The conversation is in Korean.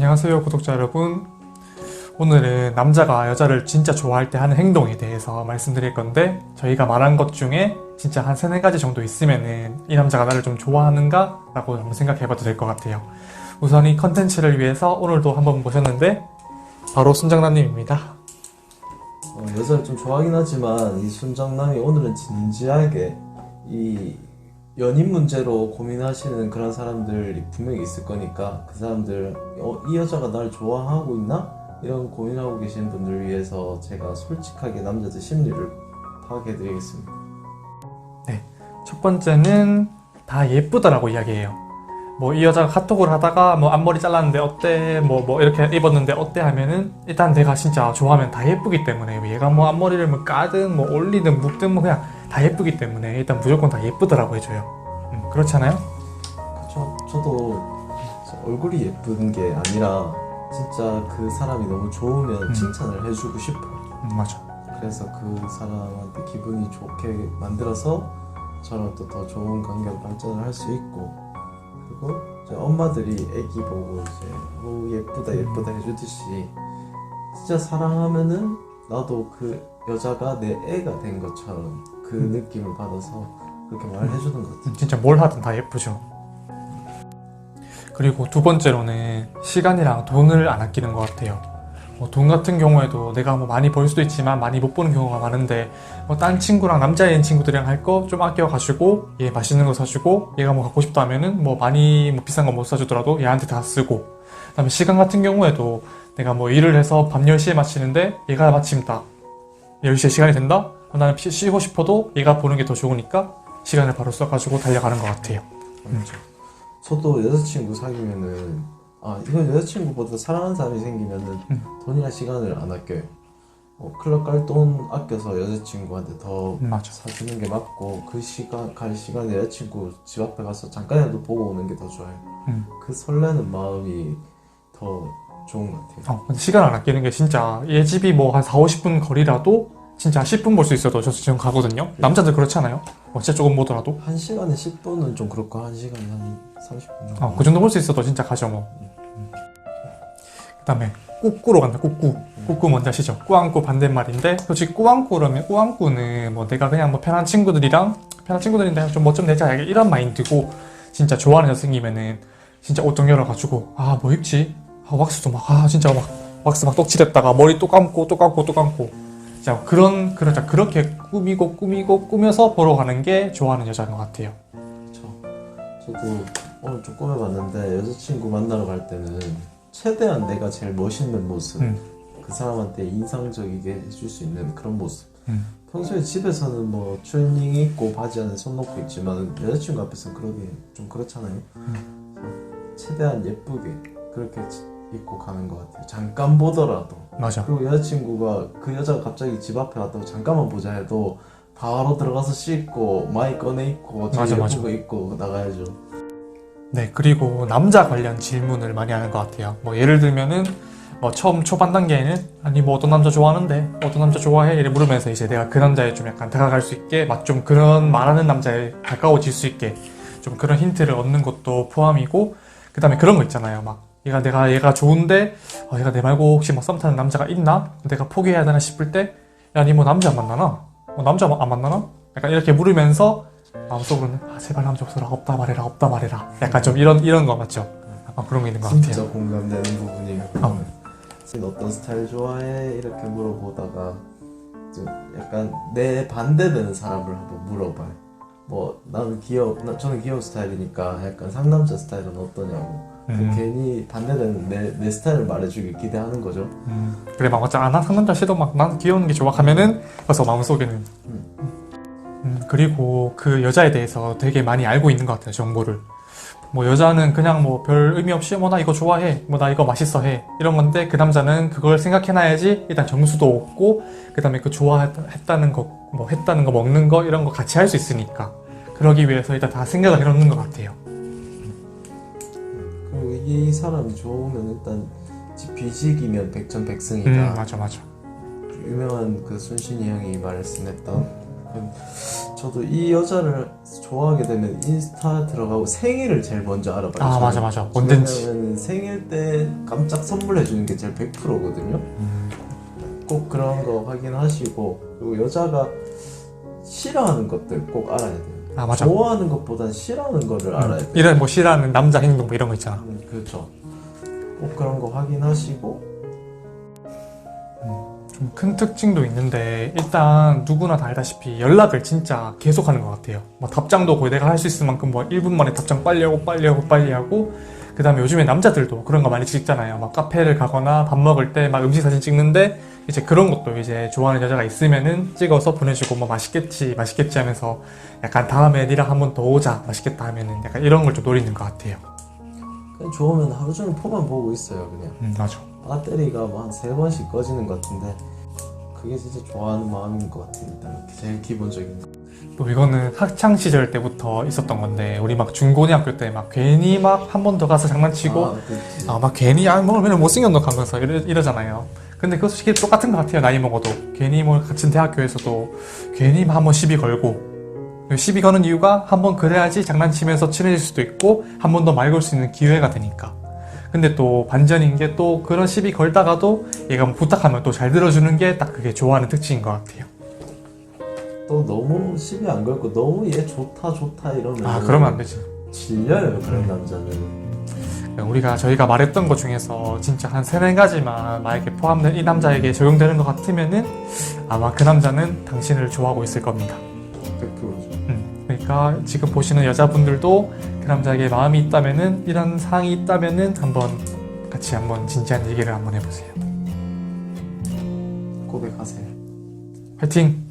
안녕하세요 구독자 여러분. 오늘은 남자가 여자를 진짜 좋아할 때 하는 행동에 대해서 말씀드릴 건데 저희가 말한 것 중에 진짜 한 세네 가지 정도 있으면은 이 남자가 나를 좀 좋아하는가? 라고 한번 생각해 봐도 될 것 같아요. 우선 이 컨텐츠를 위해서 오늘도 한번 모셨는데 바로 순장남님입니다. 어, 여자를 좀 좋아하긴 하지만 이 순정남이 오늘은 진지하게 이 연인 문제로 고민하시는 그런 사람들이 분명히 있을 거니까 그 사람들 어, 이 여자가 날 좋아하고 있나? 이런 고민하고 계신 분들을 위해서 제가 솔직하게 남자들 심리를 파악해 드리겠습니다. 첫 번째는 다 예쁘다라고 이야기해요. 뭐 이 여자가 카톡을 하다가 뭐 앞머리 잘랐는데 어때? 뭐뭐 이렇게 입었는데 어때? 하면은 일단 내가 진짜 좋아하면 다 예쁘기 때문에 얘가 뭐 앞머리를 뭐 까든 뭐 올리든 묶든 뭐 그냥 다 예쁘기 때문에 일단 무조건 다 예쁘더라고 해줘요. 음, 그렇잖아요? 그쵸? 저도 얼굴이 예쁜 게 아니라 진짜 그 사람이 너무 좋으면 음. 칭찬을 해주고 싶어요. 음, 맞아. 그래서 그 사람한테 기분이 좋게 만들어서 저랑 또 더 좋은 관계로 발전을 할 수 있고 그리고 이제 엄마들이 애기 보고 이제 오 예쁘다 예쁘다 해주듯이 진짜 사랑하면은 나도 그 여자가 내 애가 된 것처럼 그 음. 느낌을 받아서 그렇게 말을 해주는 것 같아요. 음, 진짜 뭘 하든 다 예쁘죠. 그리고 두 번째로는 시간이랑 돈을 안 아끼는 것 같아요. 뭐 돈 같은 경우에도 내가 뭐 많이 벌 수도 있지만 많이 못 버는 경우가 많은데 뭐 딴 친구랑 남자인 친구들이랑 할 거 좀 아껴가지고 얘 맛있는 거 사주고 얘가 뭐 갖고 싶다 하면은 뭐 많이 뭐 비싼 거 못 사주더라도 얘한테 다 쓰고 그 다음에 시간 같은 경우에도 내가 뭐 일을 해서 밤 10시에 마치는데 얘가 마침 딱 10시에 시간이 된다? 나는 쉬- 쉬고 싶어도 얘가 보는 게 더 좋으니까 시간을 바로 써가지고 달려가는 것 같아요. 음. 저도 여자친구 사귀면은 아 이건 여자친구보다 사랑하는 사람이 생기면은 음. 돈이나 시간을 안 아껴요. 어, 클럽 갈 돈 아껴서 여자친구한테 더 음. 사주는 게 맞고 그 시간 갈 시간에 여자친구 집 앞에 가서 잠깐이라도 보고 오는 게 더 좋아요. 음. 그 설레는 마음이 더 좋은 것 같아요. 어, 시간 안 아끼는 게 진짜 얘 집이 뭐 한 4, 50분 거리라도 진짜 10분 볼 수 있어도 저 지금 가거든요. 남자들 그렇지 않아요? 뭐 진짜 조금 보더라도. 한 시간에 10분은 좀 그렇고 한 시간에 한 30분 정도. 어, 그 정도 볼 수 있어도 진짜 가죠 뭐. 그 다음에 꾸꾸로 간다 꾸꾸. 꾸꾸 뭔지 아시죠? 꾸안꾸 반대말인데 솔직히 꾸안꾸라면 꾸안꾸는 뭐 내가 그냥 뭐 편한 친구들이랑 편한 친구들인데 좀 뭐좀 내자 이런 마인드고 진짜 좋아하는 여자 생기면은 진짜 옷 정렬해 가지고 아 뭐 입지? 아 왁스도 막 아 진짜 막 왁스 막 떡칠했다가 머리 또 감고 또 감고 또 감고 진짜 그런 그런 자 그렇게 꾸미고 꾸미고 꾸며서 보러 가는 게 좋아하는 여자인 것 같아요. 저도 오늘 좀 꾸며봤는데 여자친구 만나러 갈 때는 최대한 내가 제일 멋있는 모습 음. 그 사람한테 인상적이게 해줄 수 있는 그런 모습 음. 평소에 집에서는 뭐 트레이닝 입고 바지 안에 손 놓고 있지만 여자친구 앞에서 그러기 좀 그렇잖아요 최대한 예쁘게 그렇게 입고 가는 것 같아요 잠깐 보더라도 맞아. 그리고 여자친구가 그 여자가 갑자기 집 앞에 왔다고 잠깐만 보자 해도 바로 들어가서 씻고 마이 꺼내 입고 제일 맞아, 예쁜 맞아. 거 입고 나가야죠 네, 그리고 남자 관련 질문을 많이 하는 것 같아요. 뭐 예를 들면은 뭐 처음 초반 단계에는 아니 뭐 어떤 남자 좋아하는데 어떤 남자 좋아해 이래 물으면서 이제 내가 그 남자에 좀 약간 다가갈 수 있게 막 좀 그런 말하는 남자에 가까워질 수 있게 좀 그런 힌트를 얻는 것도 포함이고 그 다음에 그런 거 있잖아요. 막 얘가 내가 얘가 좋은데 어, 얘가 내 말고 혹시 막 썸 타는 남자가 있나? 내가 포기해야 되나 싶을 때 야 니 뭐 남자 안 만나나? 어, 남자 안 만나나? 약간 이렇게 물으면서 마음속으로는 아 제발 남자 없어라 없다 말해라 없다 말해라 약간 좀 이런 이런 거 맞죠? 약간 그런 게 있는 것 진짜 같아요. 공감되는 부분이에요. 어. 너 어떤 스타일 좋아해? 이렇게 물어보다가 좀 약간 내 반대되는 사람을 한번 물어봐요. 뭐 나는 귀여, 나, 저는 귀여운 스타일이니까 약간 상남자 스타일은 어떠냐고. 그 음, 괜히 반대되는 내, 내 스타일을 말해주길 기대하는 거죠. 음. 그래 막 맞자 아나 상남자 씨도 막난 귀여운 게 좋아 하면은 벌써 마음속에는. 음, 그리고 그 여자에 대해서 되게 많이 알고 있는 것 같아요 정보를. 뭐 여자는 그냥 뭐 별 의미 없이 뭐 나 이거 좋아해 뭐 나 이거 맛있어 해 이런 건데 그 남자는 그걸 생각해놔야지 일단 점수도 얻고 그 다음에 그 좋아했다는 거 뭐 했다는 거 먹는 거 이런 거 같이 할 수 있으니까. 그러기 위해서 일단 다 생각을 해놓는 것 같아요 이 사람이 좋으면 일단 비직이면 백전백승이다. 음 맞아 맞아 유명한 그 순신이 형이 말씀했던 그 저도 이 여자를 좋아하게 되면 인스타 들어가고 생일을 제일 먼저 알아봐요. 아 저는. 맞아 맞아 왜냐면 생일 때 깜짝 선물해 주는 게 제일 100%거든요. 음, 꼭 그런 거 확인하시고 그리고 여자가 싫어하는 것들 꼭 알아야 돼요. 아 맞아 좋아하는 것보단 싫어하는 거를 알아야 돼요. 이런 뭐 싫어하는 남자 행동 뭐 이런 거 있잖아 음, 그렇죠. 꼭 그런 거 확인하시고 좀 큰 특징도 있는데 일단 누구나 다 알다시피 연락을 진짜 계속하는 것 같아요. 뭐 답장도 거의 내가 할 수 있을 만큼 뭐 1분 만에 답장 빨리 하고 빨리 하고 빨리 하고 그 다음에 요즘에 남자들도 그런 거 많이 찍잖아요. 막 카페를 가거나 밥 먹을 때 막 음식 사진 찍는데 이제 그런 것도 이제 좋아하는 여자가 있으면은 찍어서 보내주고 뭐 맛있겠지 맛있겠지 하면서 약간 다음에 니랑 한 번 더 오자 맛있겠다 하면은 약간 이런 걸 좀 노리는 것 같아요. 그냥 좋으면 하루 종일 포만 보고 있어요. 그냥 음 맞아. 배터리가 뭐 한 세 번씩 꺼지는 것 같은데 그게 진짜 좋아하는 마음인 것 같아요. 일단 제일 기본적인 거. 또 이거는 학창 시절 때부터 있었던 건데 우리 막 중고등학교 때 막 괜히 막 한 번 더 가서 장난치고 아. 아 막 괜히 아뭐 맨날 못생겼노 하면서 이러, 이러잖아요. 근데 그거 솔직히 똑같은 것 같아요. 나이 먹어도 괜히 뭐 같은 대학교에서도 괜히 한 번 시비 걸고 시비 거는 이유가 한 번 그래야지 장난치면서 친해질 수도 있고 한 번 더 말 걸 수 있는 기회가 되니까. 근데 또 반전인 게 또 그런 시비 걸다가도 얘가 뭐 부탁하면 또 잘 들어주는 게 딱 그게 좋아하는 특징인 것 같아요. 또 너무 시비 안 걸고 너무 얘 좋다 좋다 이러면 아 그러면 안 되지. 질려요 그런 남자는. 우리가 저희가 말했던 것 중에서 진짜 한 세네 가지만 만약에 포함된 이 남자에게 적용되는 것 같으면은 아마 그 남자는 당신을 좋아하고 있을 겁니다. 100%죠. 음, 그러니까 지금 보시는 여자분들도 그 남자에게 마음이 있다면은 이런 사항이 있다면은 한번 같이 한번 진지한 얘기를 한번 해보세요. 고백하세요. 화이팅!